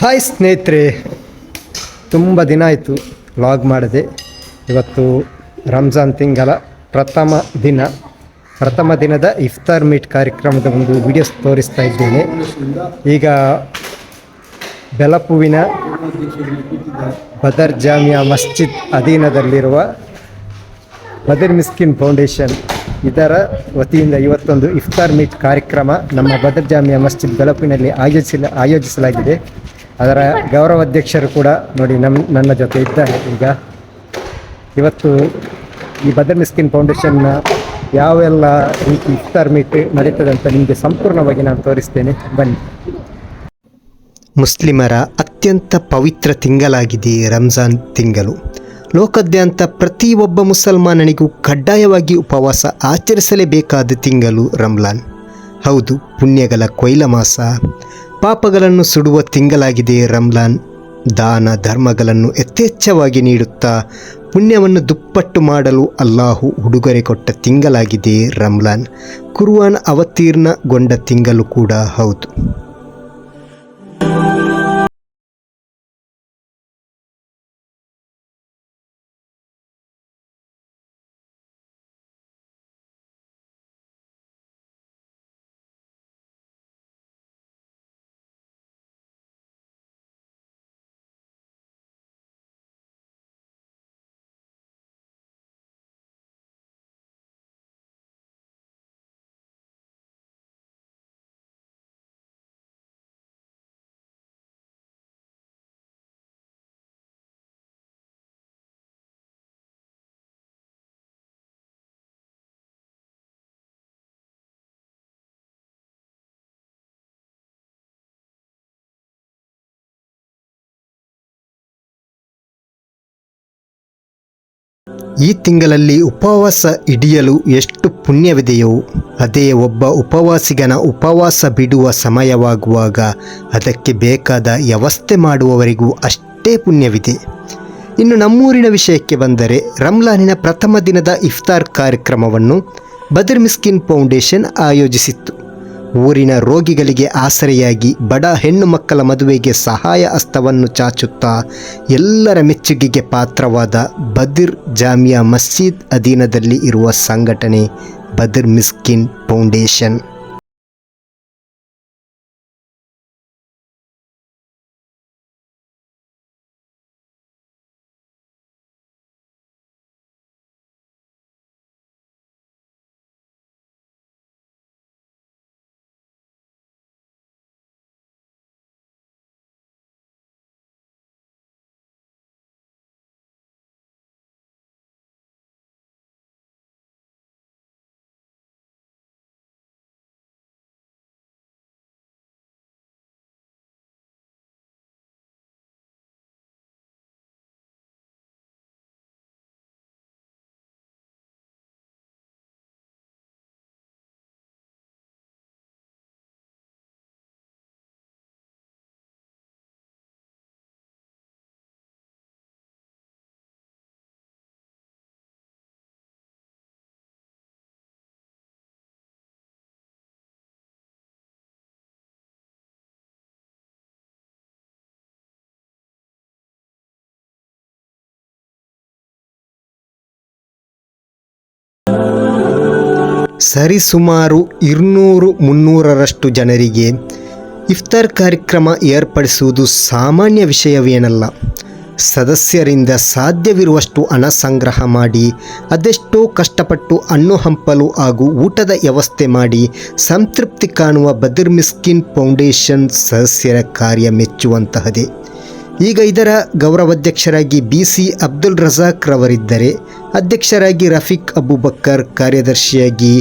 Hi ಸ್ನೇಹಿತರೆ, ತುಂಬ ದಿನ ಆಯಿತು ವ್ಲಾಗ್ ಮಾಡಿದೆ. ಇವತ್ತು ರಂಜಾನ್ ತಿಂಗಳ ಪ್ರಥಮ ದಿನ. ಪ್ರಥಮ ದಿನದ ಇಫ್ತಾರ್ ಮೀಟ್ ಕಾರ್ಯಕ್ರಮದ ಒಂದು ವಿಡಿಯೋಸ್ ತೋರಿಸ್ತಾ ಇದ್ದೇನೆ. ಈಗ ಬೆಲಪುವಿನ ಬದರ್ ಜಾಮಿಯಾ ಮಸ್ಜಿದ್ ಅಧೀನದಲ್ಲಿರುವ ಬದರ್ ಮಿಸ್ಕಿನ್ ಫೌಂಡೇಶನ್ ಇದರ ವತಿಯಿಂದ ಇವತ್ತೊಂದು ಇಫ್ತಾರ್ ಮೀಟ್ ಕಾರ್ಯಕ್ರಮ ನಮ್ಮ ಬದರ್ ಜಾಮಿಯಾ ಮಸ್ಜಿದ್ ಬೆಳಪಿನಲ್ಲಿ ಆಯೋಜಿಸಲ, ಆಯೋಜಿಸಲಾಗಿದೆ. ಅದರ ಗೌರವಾಧ್ಯಕ್ಷರು ಕೂಡ ನೋಡಿ ನಮ್ಮ ನನ್ನ ಜೊತೆ ಇದ್ದಾರೆ. ಈಗ ಇವತ್ತು ಈ ಬದರ್ ಮಿಸ್ಕಿನ್ ಫೌಂಡೇಶನ್ನ ಯಾವೆಲ್ಲ ರೀತಿ ಇಫ್ತಾರ್ ಮೀಟ್ ನಡೀತದೆ ಅಂತ ನಿಮಗೆ ಸಂಪೂರ್ಣವಾಗಿ ನಾನು ತೋರಿಸ್ತೇನೆ. ಬನ್ನಿ. ಮುಸ್ಲಿಮರ ಅತ್ಯಂತ ಪವಿತ್ರ ತಿಂಗಳಾಗಿದೆ ರಂಜಾನ್ ತಿಂಗಳು. ಲೋಕದ್ಯಂತ ಪ್ರತಿಯೊಬ್ಬ ಮುಸಲ್ಮಾನನಿಗೂ ಕಡ್ಡಾಯವಾಗಿ ಉಪವಾಸ ಆಚರಿಸಲೇಬೇಕಾದ ತಿಂಗಳು ರಂಜಾನ್. ಹೌದು, ಪುಣ್ಯಗಳ ಕೊಯ್ಲ ಮಾಸ. ಪಾಪಗಳನ್ನು ಸುಡುವ ತಿಂಗಳಾಗಿದೆ ರಮ್ಲಾನ್. ದಾನ ಧರ್ಮಗಳನ್ನು ಯಥೇಚ್ಛವಾಗಿ ನೀಡುತ್ತಾ ಪುಣ್ಯವನ್ನು ದುಪ್ಪಟ್ಟು ಮಾಡಲು ಅಲ್ಲಾಹು ಉಡುಗೊರೆ ಕೊಟ್ಟ ತಿಂಗಳಾಗಿದೆ ರಮ್ಲಾನ್. ಕುರ್ವಾನ್ ಅವತೀರ್ಣಗೊಂಡ ತಿಂಗಳು ಕೂಡ ಹೌದು. ಈ ತಿಂಗಳಲ್ಲಿ ಉಪವಾಸ ಹಿಡಿಯಲು ಎಷ್ಟು ಪುಣ್ಯವಿದೆಯೋ, ಅದೇ ಒಬ್ಬ ಉಪವಾಸಿಗನ ಉಪವಾಸ ಬಿಡುವ ಸಮಯವಾಗುವಾಗ ಅದಕ್ಕೆ ಬೇಕಾದ ವ್ಯವಸ್ಥೆ ಮಾಡುವವರಿಗೂ ಅಷ್ಟೇ ಪುಣ್ಯವಿದೆ. ಇನ್ನು ನಮ್ಮೂರಿನ ವಿಷಯಕ್ಕೆ ಬಂದರೆ ರಂಲಾನಿನ ಪ್ರಥಮ ದಿನದ ಇಫ್ತಾರ್ ಕಾರ್ಯಕ್ರಮವನ್ನು ಬದರ್ ಮಿಸ್ಕಿನ್ ಫೌಂಡೇಶನ್ ಆಯೋಜಿಸಿತ್ತು. ಊರಿನ ರೋಗಿಗಳಿಗೆ ಆಸರೆಯಾಗಿ ಬಡ ಹೆಣ್ಣು ಮಕ್ಕಳ ಮದುವೆಗೆ ಸಹಾಯ ಹಸ್ತವನ್ನು ಚಾಚುತ್ತಾ ಎಲ್ಲರ ಮೆಚ್ಚುಗೆಗೆ ಪಾತ್ರವಾದ ಬದಿರ್ ಜಾಮಿಯಾ ಮಸ್ಜಿದ್ ಅಧೀನದಲ್ಲಿ ಇರುವ ಸಂಘಟನೆ ಬದಿರ್ ಮಿಸ್ಕಿನ್ ಫೌಂಡೇಶನ್. ಸರಿಸುಮಾರು ಇರುನೂರು ಮುನ್ನೂರರಷ್ಟು ಜನರಿಗೆ ಇಫ್ತಾರ್ ಕಾರ್ಯಕ್ರಮ ಏರ್ಪಡಿಸುವುದು ಸಾಮಾನ್ಯ ವಿಷಯವೇನಲ್ಲ. ಸದಸ್ಯರಿಂದ ಸಾಧ್ಯವಿರುವಷ್ಟು ಹಣ ಸಂಗ್ರಹ ಮಾಡಿ, ಅದೆಷ್ಟೋ ಕಷ್ಟಪಟ್ಟು ಹಣ್ಣು ಹಂಪಲು ಹಾಗೂ ಊಟದ ವ್ಯವಸ್ಥೆ ಮಾಡಿ ಸಂತೃಪ್ತಿ ಕಾಣುವ ಬದಿರ್ ಮಿಸ್ಕಿನ್ ಫೌಂಡೇಶನ್ ಸದಸ್ಯರ ಕಾರ್ಯ ಮೆಚ್ಚುವಂತಹದೇ. ಈಗ ಇದರ ಗೌರವಾಧ್ಯಕ್ಷರಾಗಿ ಬಿ ಸಿ ಅಬ್ದುಲ್ ರಜಾಕ್ ರವರಿದ್ದರೆ ಅಧ್ಯಕ್ಷರಾಗಿ ರಫೀಕ್ ಅಬುಬಕ್ಕರ್, ಕಾರ್ಯದರ್ಶಿಯಾಗಿ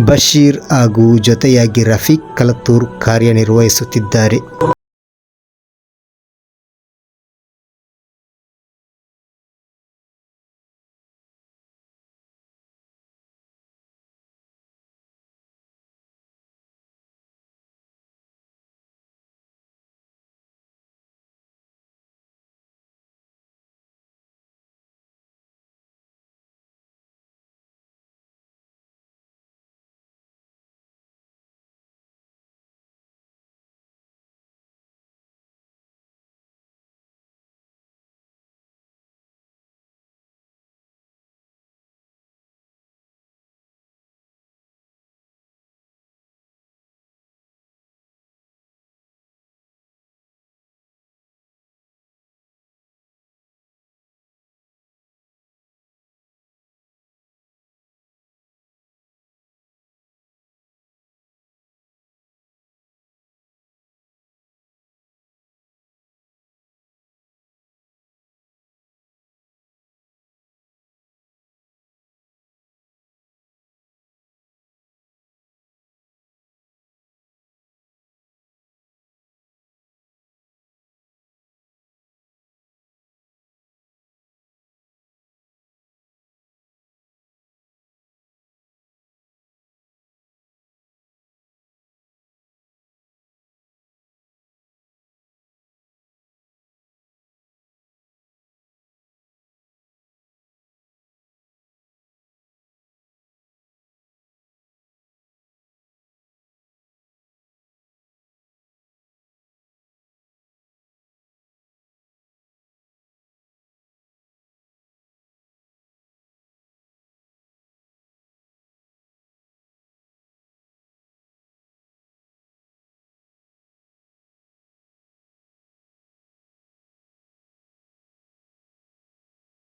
ಬಶೀರ್ ಹಾಗೂ ಜೊತೆಯಾಗಿ ರಫೀಕ್ ಕಲತೂರ್ ಕಾರ್ಯನಿರ್ವಹಿಸುತ್ತಿದ್ದಾರೆ.